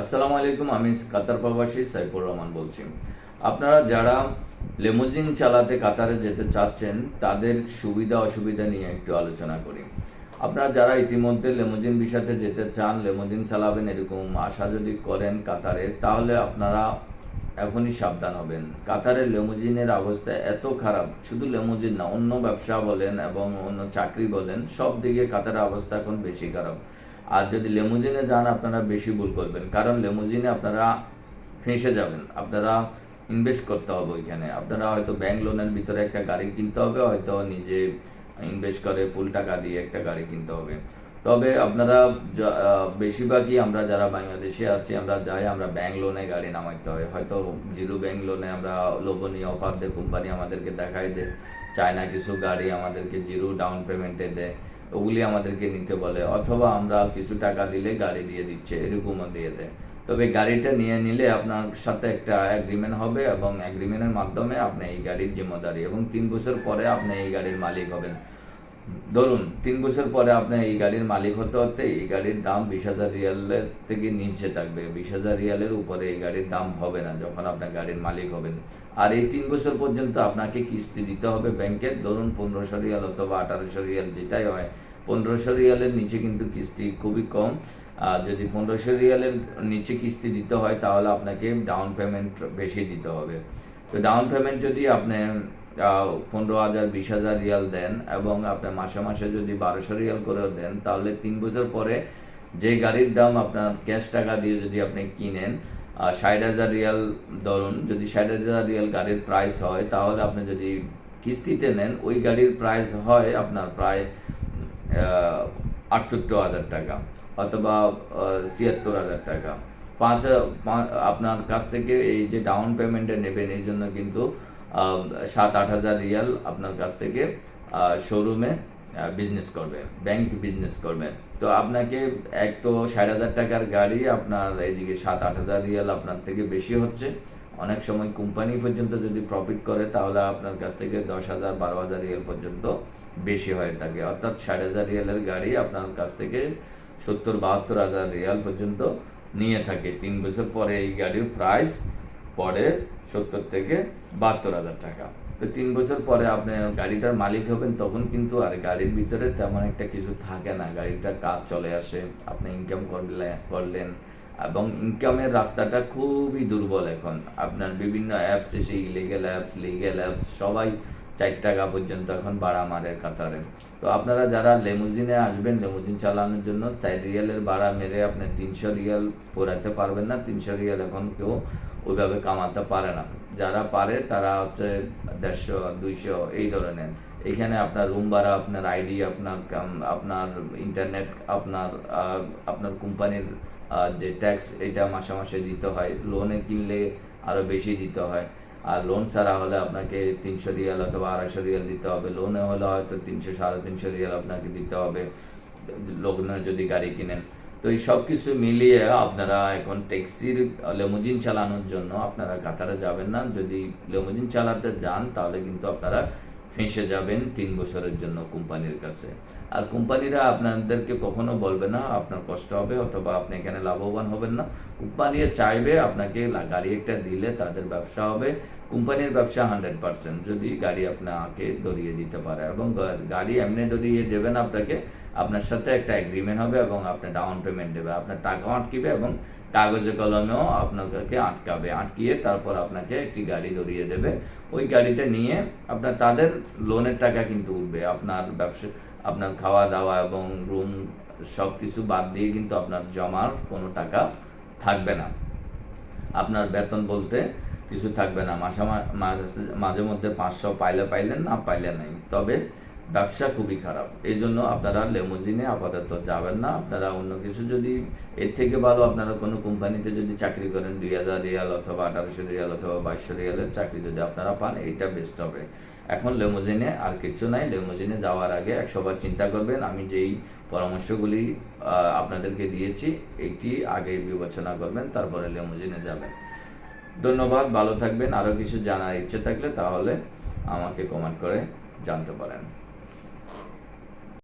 আসসালামু আলাইকুম, আমি কাতার প্রবাসী সাইফুর রহমান বলছি। আপনারা যারা লেমুজিন চালাতে কাতারে যেতে চাচ্ছেন, তাদের সুবিধা অসুবিধা নিয়ে একটু আলোচনা করি। আপনারা যারা ইতিমধ্যে লেমুজিন বিষাতে যেতে চান, লেমুজিন চালাবেন এরকম আশা যদি করেন কাতারে, তাহলে আপনারা এখনই সাবধান হবেন। কাতারের লেমোজিনের অবস্থা এত খারাপ, শুধু লেমোজিন না, অন্য ব্যবসা বলেন এবং অন্য চাকরি বলেন, সব দিকে কাতারের অবস্থা এখন বেশি খারাপ। আর যদি লেমুজিনে যান, আপনারা বেশি ভুল করবেন। কারণ লেমুজিনে আপনারা ফেঁসে যাবেন। আপনারা ইনভেস্ট করতে হবে ওইখানে। আপনারা হয়তো ব্যাংক লোনের ভিতরে একটা গাড়ি কিনতে হবে, হয়তো নিজে ইনভেস্ট করে ফুল টাকা দিয়ে একটা গাড়ি কিনতে হবে। তবে আপনারা বেশিরভাগই আমরা যারা বাংলাদেশে আছি, আমরা যাই, আমরা ব্যাংক লোনে গাড়ি নামাইতে হয়। হয়তো জিরো ব্যাংক লোনে আমরা লোভনীয় অফার দিয়ে কোম্পানি আমাদেরকে দেখায় দেয়। চায়না কিছু গাড়ি আমাদেরকে জিরো ডাউন পেমেন্টে দেয়। ওগুলি আমাদেরকে নিতে বলে, অথবা আমরা কিছু টাকা দিলে গাড়ি দিয়ে দিচ্ছে, এরকমও দিয়ে দেয়। তবে গাড়িটা নিয়ে নিলে আপনার সাথে একটা অ্যাগ্রিমেন্ট হবে এবং অ্যাগ্রিমেন্টের মাধ্যমে আপনি এই গাড়ির জিম্মদারি এবং তিন বছর পরে আপনি এই গাড়ির মালিক হবেন। ধরুন, তিন বছর পরে আপনি এই গাড়ির মালিক হতে হতে এই গাড়ির দাম বিশ হাজার রিয়ালের থেকে নিচে থাকবে। বিশ হাজার রিয়ালের উপরে এই গাড়ির দাম হবে না যখন আপনার গাড়ির মালিক হবেন। আর এই তিন বছর পর্যন্ত আপনাকে কিস্তি দিতে হবে ব্যাংকের, ধরুন পনেরোশো রিয়াল অথবা আঠারোশো রিয়াল যেটাই হয়। পনেরোশো রিয়ালের নিচে কিন্তু কিস্তি খুবই কম। আর যদি পনেরোশো রিয়ালের নিচে কিস্তি দিতে হয় তাহলে আপনাকে ডাউন পেমেন্ট বেশি দিতে হবে। তো ডাউন পেমেন্ট যদি আপনি পনেরো হাজার, বিশ হাজার রিয়াল দেন এবং আপনি মাসে মাসে যদি বারোশো রিয়াল করেও দেন, তাহলে তিন বছর পরে যে গাড়ির দাম আপনার ক্যাশ টাকা দিয়ে যদি আপনি কিনেন ষাট হাজার রিয়াল ধরুন, যদি ষাট হাজার রিয়াল গাড়ির প্রাইস হয়, তাহলে আপনি যদি কিস্তিতে নেন, ওই গাড়ির প্রাইস হয় আপনার প্রায় আটষট্টি হাজার টাকা অথবা ছিয়াত্তর হাজার টাকা। পাঁচ আপনার কাছ থেকে এই যে ডাউন পেমেন্টে নেবেন, এই জন্য কিন্তু সাত, আট হাজার রিয়াল আপনার কাছ থেকে শোরুমে বিজনেস করবে ব্যাংক বিজনেস করবে। তো আপনাকে এক তো ষাট হাজার টাকার গাড়ি আপনার এইদিকে সাত, আট হাজার রিয়াল আপনার থেকে বেশি হচ্ছে। অনেক সময় কোম্পানি পর্যন্ত যদি প্রফিট করে, তাহলে আপনার কাছ থেকে দশ হাজার, বারো হাজার রিয়াল পর্যন্ত বেশি হয়ে থাকে। অর্থাৎ ষাট হাজার রিয়ালের গাড়ি আপনার কাছ থেকে সত্তর, বাহাত্তর হাজার রিয়াল পর্যন্ত নিয়ে থাকে। তিন বছর পরে এই গাড়ির প্রাইস পড়ে সত্তর থেকে বাহাত্তর হাজার টাকা। তো তিন বছর পরে আপনি গাড়িটার মালিক হবেন, তখন কিন্তু আর গাড়ির ভিতরে তেমন একটা কিছু থাকে না। গাড়িটা কাজ চলে আসে, আপনি ইনকাম করলে, করলেন এবং ইনকামের রাস্তাটা খুবই দুর্বল এখন। আপনার বিভিন্ন অ্যাপস এসে ইলিগেল অ্যাপস লিগেল অ্যাপস সবাই চার টাকা পর্যন্ত এখন ভাড়া মারে কাতারে। তো আপনারা যারা লেমুজিনে আসবেন লেমুজিন চালানোর জন্য, চার রিয়ালের ভাড়া মেরে আপনি তিনশো রিয়াল পোড়াতে পারবেন না। তিনশো রিয়াল এখন কেউ ওইভাবে কামাতে পারে না। যারা পারে তারা হচ্ছে দেড়শো, দুইশো, এই ধরনের। এখানে আপনার রুম ভাড়া, আপনার আইডি আপনার আপনার ইন্টারনেট আপনার আপনার কোম্পানির যে ট্যাক্স এটা মাসে মাসে দিতে হয়। লোনে কিনলে আরও বেশি দিতে হয়। আর লোন ছাড়া হলে আপনাকে তিনশো রিয়াল অথবা আড়াইশো রিয়াল দিতে হবে। লোনে হলে হয়তো তিনশো, সাড়ে তিনশো রিয়াল আপনাকে দিতে হবে। লগ্নে যদি গাড়ি কিনেন। তো এই সব কিছু মিলিয়ে আপনারা এখন ট্যাক্সির লেমোজিন চালানোর জন্য আপনারা কাতারে যাবেন না। যদি লেমোজিন চালাতে যান, তাহলে কিন্তু আপনারা ফেঁসে যাবেন তিন বছরের জন্য কোম্পানির কাছে। আর কোম্পানিরা আপনাদেরকে কখনো বলবে না, আপনার কষ্ট হবে অথবা আপনি এখানে লাভবান হবেন না। কোম্পানি চাইবে আপনাকে গাড়ি একটা দিলে তাদের ব্যবসা হবে। কোম্পানির ব্যবসা হান্ড্রেড পার্সেন্ট যদি গাড়ি আপনাকে ধরিয়ে দিতে পারে এবং গাড়ি এমনি ধরিয়ে দেবেন আপনাকে, আপনার সাথে একটা এগ্রিমেন্ট হবে এবং আপনার ডাউন পেমেন্ট দেবে, আপনার টাকা আটকিবে এবং কাগজে কলমেও আপনাকে আটকাবে, আটকিয়ে তারপর আপনাকে একটি গাড়ি ধরিয়ে দেবে। ওই গাড়িটা নিয়ে আপনার তাদের লোনের টাকা কিন্তু উঠবে। আপনার ব্যবসা, আপনার খাওয়া দাওয়া এবং রুম সব কিছু বাদ দিয়ে কিন্তু আপনার জমার কোনো টাকা থাকবে না। আপনার বেতন বলতে কিছু থাকবে না। মাসা, মাঝে মধ্যে পাঁচশো পাইলে পাইলেন, না পাইলে নাই। তবে ব্যবসা খুবই খারাপ। এই জন্য আপনারা লেমোজিনে আপাতত যাবেন না। আপনারা অন্য কিছু যদি, এর থেকে ভালো আপনারা কোনো কোম্পানিতে যদি চাকরি করেন, দুই হাজার রিয়াল অথবা আঠারোশো রিয়াল অথবা বাইশশো রিয়ালের চাকরি যদি আপনারা পান, এইটা বেস্ট হবে। এখন লেমোজিনে আর কিছু নাই। লেমোজিনে যাওয়ার আগে একশোবার চিন্তা করবেন, আমি যেই পরামর্শগুলি আপনাদেরকে দিয়েছি, এটি আগে বিবেচনা করবেন, তারপরে লেমোজিনে যাবেন। ধন্যবাদ, ভালো থাকবেন। আরও কিছু জানার ইচ্ছে থাকলে তাহলে আমাকে কমেন্ট করে জানতে পারেন।